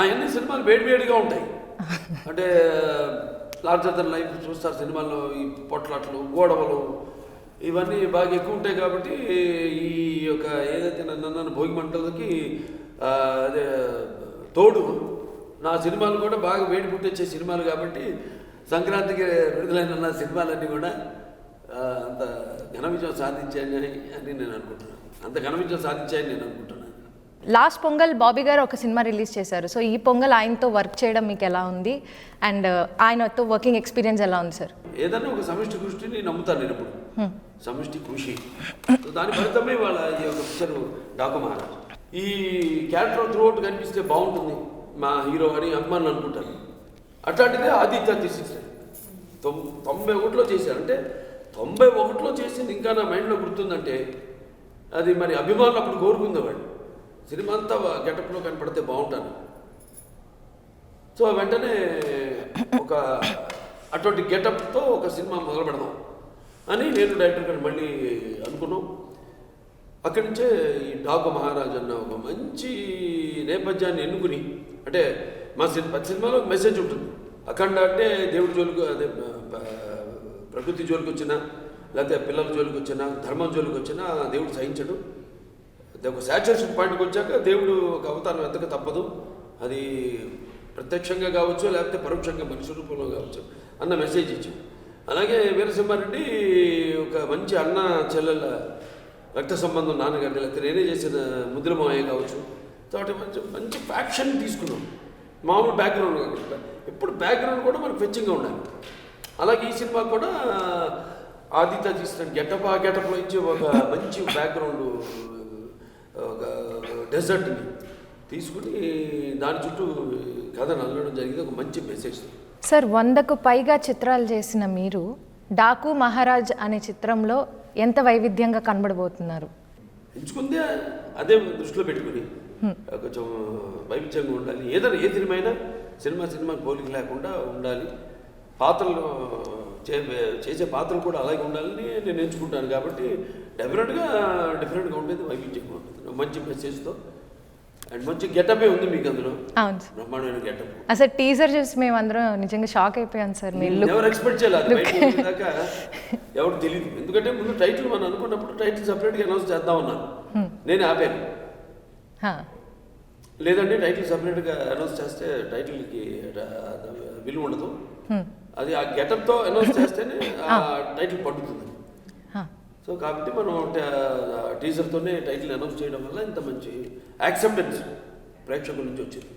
అన్ని సినిమాలు వేడివేడిగా ఉంటాయి. అంటే లార్జర్ దన్ లైఫ్ చూస్తారు సినిమాల్లో ఈ పొట్లాట్లు గోడవలు ఇవన్నీ బాగా ఎక్కువ ఉంటాయి కాబట్టి ఈ యొక్క ఏదైతే నన్ను భోగి మంటలకి అదే తోడు నా సినిమాలు కూడా బాగా వేడి పుట్టించే సినిమాలు కాబట్టి సంక్రాంతికి విడుదలైన నా సినిమాలన్నీ కూడా అంత ఘన విజయం సాధించాయని అని నేను అనుకుంటున్నాను. అంత ఘన విజయం సాధించాయని నేను అనుకుంటున్నాను. లాస్ట్ పొంగల్ బాబీ గారు ఒక సినిమా రిలీజ్ చేశారు. సో ఈ పొంగల్ ఆయనతో వర్క్ చేయడం మీకు ఎలా ఉంది? అండ్ ఆయనతో వర్కింగ్ ఎక్స్పీరియన్స్ ఎలా ఉంది సార్? ఏదైనా ఒక సమిష్టి కృషిని నమ్ముతాను నేను ఇప్పుడు సమిష్టి కృషి. దాని ఫలితమే వాళ్ళ ఈ యొక్క పిక్చర్ డాకు మహారాజ్. ఈ క్యారెక్టర్ త్రూఅవుట్ కనిపిస్తే బాగుంటుంది. మా హీరో అని అభిమానులు అనుకుంటాను అట్లాంటిదే ఆదిత్య తీసేసారు తొం తొంభై ఒకటిలో చేశారు. అంటే తొంభై ఒకటిలో చేసింది ఇంకా నా మైండ్లో గుర్తుందంటే అది మరి అభిమానులు అప్పుడు కోరుకుంది వాడు సినిమా అంతా గెటప్లో కనపడితే బాగుంటాను. సో వెంటనే ఒక అటువంటి గెటప్తో ఒక సినిమా మొదలు పెడదాం అని నేను డైరెక్టర్ గారు మళ్ళీ అనుకున్నాం. అక్కడి నుంచే ఈ డాకు మహారాజ్ అన్న ఒక మంచి నేపథ్యాన్ని ఎన్నుకుని అంటే మా సినిమా ప్రతి సినిమాలో మెసేజ్ ఉంటుంది. అఖండ అంటే దేవుడి జోలికి అదే ప్రకృతి జోలికి వచ్చినా లేకపోతే పిల్లల జోలికి వచ్చినా ధర్మం జోలికి వచ్చినా దేవుడు సహించడు. ఒక సాచురేషన్ పాయింట్కి వచ్చాక దేవుడు ఒక అవతారం ఎత్తక తప్పదు. అది ప్రత్యక్షంగా కావచ్చు లేకపోతే పరోక్షంగా మనిషి రూపంలో కావచ్చు అన్న మెసేజ్ ఇచ్చాం అలాగే వీరసింహారెడ్డి ఒక మంచి అన్న చెల్లెల రక్త సంబంధం నాన్నగారి లేకపోతే నేనే చేసిన ముద్రమాయ కావచ్చు. కాబట్టి మంచి మంచి ఫ్యాక్షన్ తీసుకున్నాం. మామూలు బ్యాక్గ్రౌండ్ కాకుండా ఎప్పుడు బ్యాక్గ్రౌండ్ కూడా మనకు ఫెచ్చింగ్గా ఉండాలి. అలాగే ఈ సినిమా కూడా ఆదిత్య తీసిన గెటప్ ఆ గెటప్లో ఇచ్చే ఒక మంచి బ్యాక్గ్రౌండ్ డెజర్ట్ని తీసుకుని దాని చుట్టూ కథను అల్లడం జరిగింది. ఒక మంచి మెసేజ్. సార్ వందకు పైగా చిత్రాలు చేసిన మీరు డాకు మహారాజ్ అనే చిత్రంలో ఎంత వైవిధ్యంగా కనబడబోతున్నారు? ఎంచుకుందే అదే దృష్టిలో పెట్టుకుని కొంచెం వైవిధ్యంగా ఉండాలి. ఏదైనా ఏ సినిమా అయినా సినిమా సినిమా పోలిక లేకుండా ఉండాలి. పాత్రలు చేసే పాత్రలు కూడా అలాగే ఉండాలని నేను ఎంచుకుంటాను కాబట్టి డెఫినెట్గా డిఫరెంట్గా ఉండేది వైవిధ్యంగా ఉంటుంది మంచి మెసేజ్తో. అండ్ మంచి గెటపే ఉంది మీకు అందులో. అవును బ్రహ్మాండమైన గెటప్. అసలు టీజర్ చూసి మేమందరం నిజంగా షాక్ అయిపోయాం సార్. మీ లుక్ ఎవరు ఎక్స్పెక్ట్ చేయాలి దాకా ఎవరు తెలియదు ఎందుకంటే ముందు టైటిల్ మనం అనుకున్నప్పుడు టైటిల్ సపరేట్గా అనౌన్స్ చేద్దాం అన్నాను. నేను ఆపాను. లేదంటే టైటిల్ సపరేట్గా అనౌన్స్ చేస్తే టైటిల్కి విలువ ఉండదు. అది ఆ గెటప్తో అనౌన్స్ చేస్తేనే ఆ టైటిల్ పడుతుంది సో కాబట్టి మనం టీజర్తోనే టైటిల్ అనౌన్స్ చేయడం వల్ల ఇంత మంచి యాక్సెప్టెన్స్ ప్రేక్షకుల నుంచి వచ్చింది.